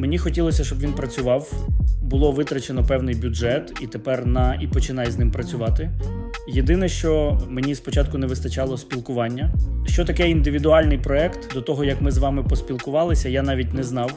Мені хотілося, щоб він працював. Було витрачено певний бюджет, і тепер на і починай з ним працювати. Єдине, що мені спочатку не вистачало спілкування. Що таке індивідуальний проект? До того як ми з вами поспілкувалися, я навіть не знав.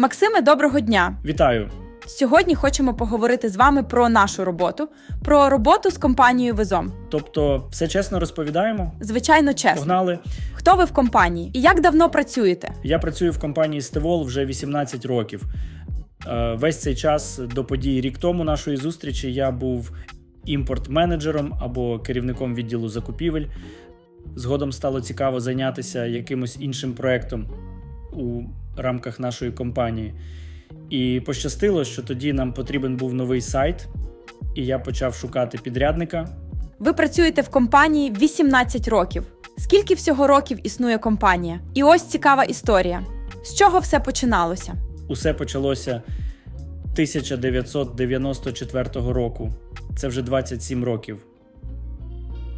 Максиме, доброго дня! Вітаю! Сьогодні хочемо поговорити з вами про нашу роботу, про роботу з компанією Визом. Тобто, все чесно розповідаємо. Звичайно, чесно. Погнали. Хто ви в компанії і як давно працюєте? Я працюю в компанії Стевол вже 18 років. Е, Весь цей час до подій рік тому нашої зустрічі я був імпорт-менеджером або керівником відділу закупівель. Згодом стало цікаво зайнятися якимось іншим проектом у рамках нашої компанії. І пощастило, що тоді нам потрібен був новий сайт, і я почав шукати підрядника. Ви працюєте в компанії 18 років. Скільки всього років існує компанія? І ось цікава історія. З чого все починалося? Усе почалося 1994 року. Це вже 27 років.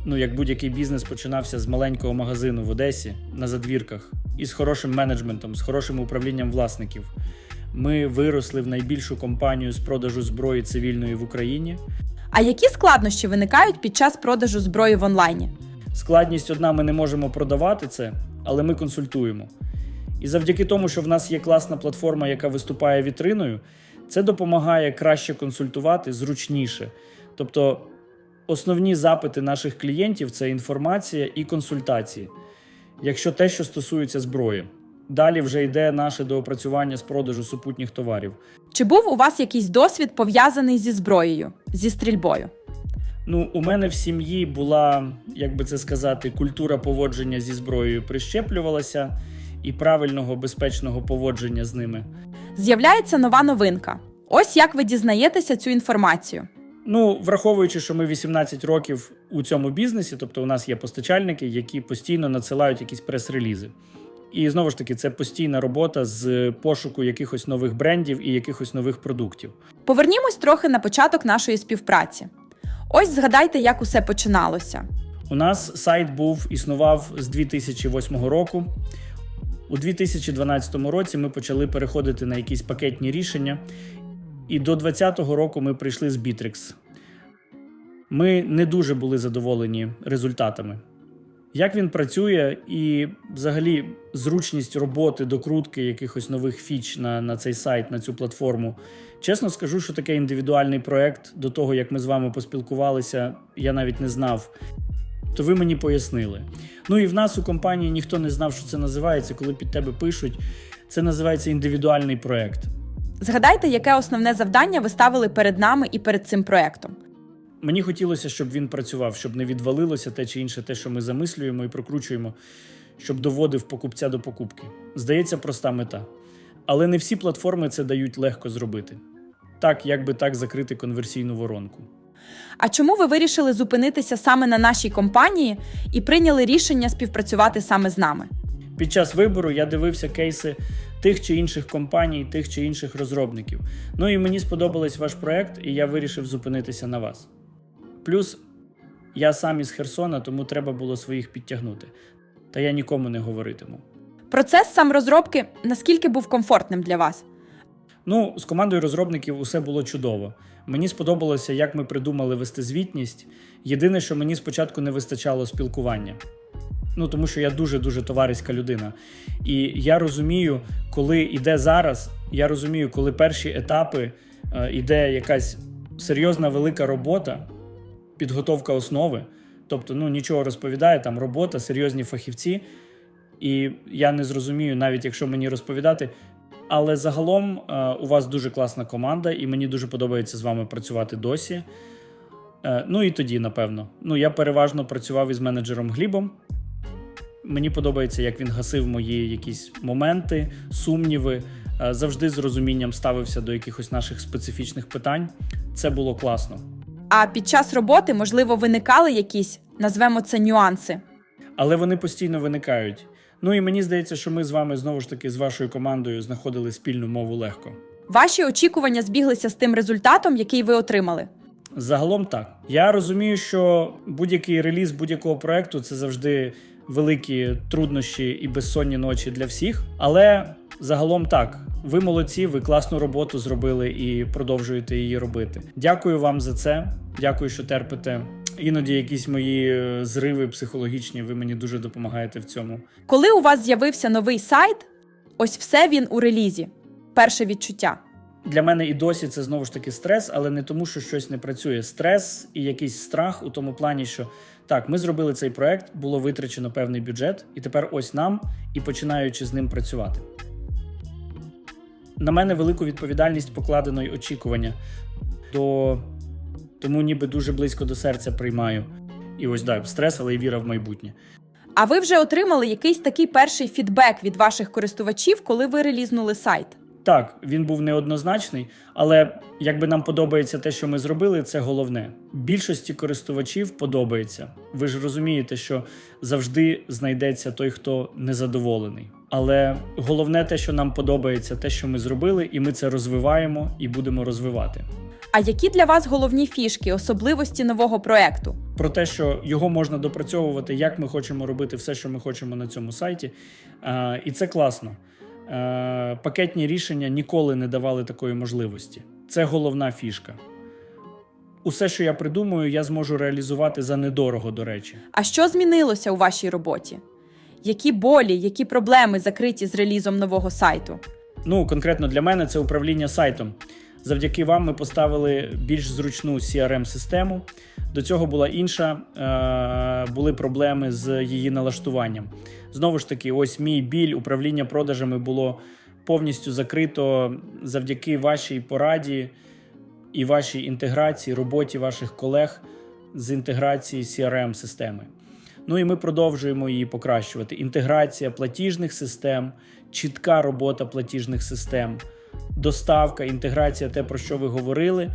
Ну, як будь-який бізнес починався з маленького магазину в Одесі на задвірках, і з хорошим менеджментом, з хорошим управлінням власників. Ми виросли в найбільшу компанію з продажу зброї цивільної в Україні. А які складнощі виникають під час продажу зброї в онлайні? Складність одна, ми не можемо продавати це, але ми консультуємо. І завдяки тому, що в нас є класна платформа, яка виступає вітриною, це допомагає краще консультувати зручніше. Тобто, основні запити наших клієнтів це інформація і консультації, якщо те, що стосується зброї. Далі вже йде наше доопрацювання з продажу супутніх товарів. Чи був у вас якийсь досвід пов'язаний зі зброєю, зі стрільбою? Ну, у мене в сім'ї була, як би це сказати, культура поводження зі зброєю прищеплювалася і правильного безпечного поводження з ними. З'являється нова новинка. Ось як ви дізнаєтеся цю інформацію. Ну, враховуючи, що ми 18 років у цьому бізнесі, тобто у нас є постачальники, які постійно надсилають якісь прес-релізи. І знову ж таки, це постійна робота з пошуку якихось нових брендів і якихось нових продуктів. Повернімось трохи на початок нашої співпраці. Ось згадайте, як усе починалося. У нас сайт був існував з 2008 року. У 2012 році ми почали переходити на якісь пакетні рішення, і до 2020 року ми прийшли з Bittrex. Ми не дуже були задоволені результатами. Як він працює, і взагалі зручність роботи, докрутки якихось нових фіч на, на цей сайт, на цю платформу. Чесно скажу, що таке індивідуальний проект до того, як ми з вами поспілкувалися, я навіть не знав. То ви мені пояснили. Ну і в нас у компанії ніхто не знав, що це називається, коли під тебе пишуть. Це називається індивідуальний проект. Згадайте, яке основне завдання ви ставили перед нами і перед цим проектом. Мені хотілося, щоб він працював, щоб не відвалилося те чи інше, те, що ми замислюємо і прокручуємо, щоб доводив покупця до покупки. Здається, проста мета. Але не всі платформи це дають легко зробити. Так, як би так закрити конверсійну воронку. А чому ви вирішили зупинитися саме на нашій компанії і прийняли рішення співпрацювати саме з нами? Під час вибору я дивився кейси тих чи інших компаній, тих чи інших розробників. Ну і мені сподобався ваш проект, і я вирішив зупинитися на вас. Плюс я сам із Херсона, тому треба було своїх підтягнути. Та я нікому не говоритиму. Процес сам розробки наскільки був комфортним для вас? Ну, з командою розробників усе було чудово. Мені сподобалося, як ми придумали вести звітність. Єдине, що мені спочатку не вистачало спілкування. Ну, тому що я дуже-дуже товариська людина. І я розумію, коли йде зараз, я розумію, коли перші етапи е, йде якась серйозна велика робота, підготовка основи. Тобто, ну нічого розповідає, там робота, серйозні фахівці. І я не зрозумію, навіть якщо мені розповідати. Але загалом е, у вас дуже класна команда, і мені дуже подобається з вами працювати досі. Е, ну і тоді, напевно. Ну, я переважно працював із менеджером Глібом. Мені подобається, як він гасив мої якісь моменти, сумніви, е, завжди з розумінням ставився до якихось наших специфічних питань. Це було класно. А під час роботи, можливо, виникали якісь назвемо це нюанси. але вони постійно виникають. Ну і мені здається, що ми з вами знову ж таки з вашою командою знаходили спільну мову легко. Ваші очікування збіглися з тим результатом, який ви отримали. Загалом так. Я розумію, що будь-який реліз будь-якого проекту це завжди великі труднощі і безсонні ночі для всіх. Але загалом так. Ви молодці, ви класну роботу зробили і продовжуєте її робити. Дякую вам за це. Дякую, що терпите. Іноді якісь мої е, зриви психологічні. Ви мені дуже допомагаєте в цьому. Коли у вас з'явився новий сайт, ось все він у релізі. Перше відчуття. Для мене і досі це знову ж таки стрес, але не тому, що щось не працює. Стрес і якийсь страх у тому плані, що так, ми зробили цей проект, було витрачено певний бюджет, і тепер ось нам і починаючи з ним працювати. На мене велику відповідальність покладено й очікування, то тому ніби дуже близько до серця приймаю. І ось так, стрес, але й віра в майбутнє. А ви вже отримали якийсь такий перший фідбек від ваших користувачів, коли ви релізнули сайт. Так, він був неоднозначний, але якби нам подобається те, що ми зробили, це головне. Більшості користувачів подобається. Ви ж розумієте, що завжди знайдеться той, хто незадоволений. Але головне те, що нам подобається, те, що ми зробили, і ми це розвиваємо і будемо розвивати. А які для вас головні фішки, особливості нового проекту? Про те, що його можна допрацьовувати, як ми хочемо робити все, що ми хочемо на цьому сайті. І це класно. Е, пакетні рішення ніколи не давали такої можливості. Це головна фішка. Усе, що я придумаю, я зможу реалізувати за недорого, до речі. А що змінилося у вашій роботі? Які болі, які проблеми закриті з релізом нового сайту? Ну, конкретно для мене це управління сайтом. Завдяки вам ми поставили більш зручну CRM-систему. До цього була інша, е, були проблеми з її налаштуванням. Знову ж таки, ось мій біль управління продажами було повністю закрито завдяки вашій пораді і вашій інтеграції, роботі ваших колег з інтеграції CRM-системи. Ну і ми продовжуємо її покращувати. Інтеграція платіжних систем, чітка робота платіжних систем, доставка, інтеграція, те, про що ви говорили.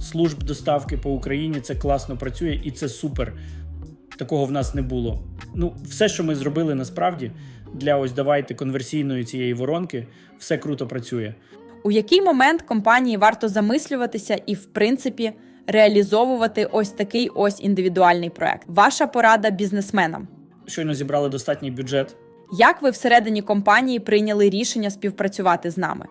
Служб доставки по Україні це класно працює і це супер. Такого в нас не було. Ну, все, що ми зробили насправді для ось давайте конверсійної цієї воронки, все круто працює. У який момент компанії варто замислюватися і, в принципі, реалізовувати ось такий ось індивідуальний проект? Ваша порада бізнесменам. Щойно зібрали достатній бюджет. Як ви всередині компанії прийняли рішення співпрацювати з нами?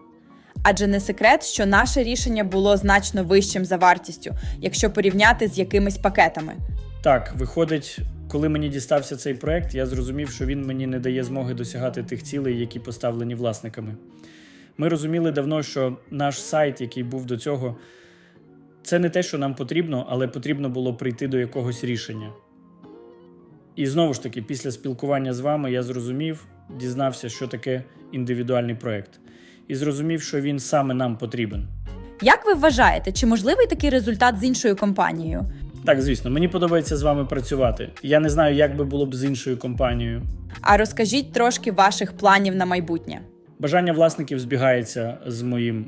Адже не секрет, що наше рішення було значно вищим за вартістю, якщо порівняти з якимись пакетами. Так, виходить, коли мені дістався цей проект, я зрозумів, що він мені не дає змоги досягати тих цілей, які поставлені власниками. Ми розуміли давно, що наш сайт, який був до цього, це не те, що нам потрібно, але потрібно було прийти до якогось рішення. І знову ж таки, після спілкування з вами я зрозумів, дізнався, що таке індивідуальний проект, і зрозумів, що він саме нам потрібен. Як ви вважаєте, чи можливий такий результат з іншою компанією? Так, звісно, мені подобається з вами працювати. Я не знаю, як би було б з іншою компанією. А розкажіть трошки ваших планів на майбутнє. Бажання власників збігається з моїм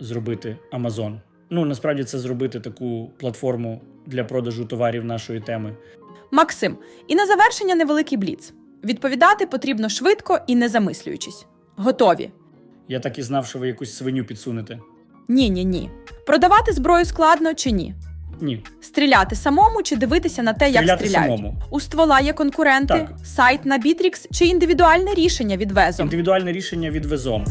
зробити Amazon. Ну насправді це зробити таку платформу для продажу товарів нашої теми. Максим, і на завершення невеликий бліц. Відповідати потрібно швидко і не замислюючись. Готові? Я так і знав, що ви якусь свиню підсунете. Ні, ні, ні. Продавати зброю складно чи ні? Ні, Стріляти самому чи дивитися на те, як стріляти стріляють? самому. У ствола є конкуренти, Так. сайт на Бітрікс чи індивідуальне рішення від Везом. Індивідуальне рішення від Везом.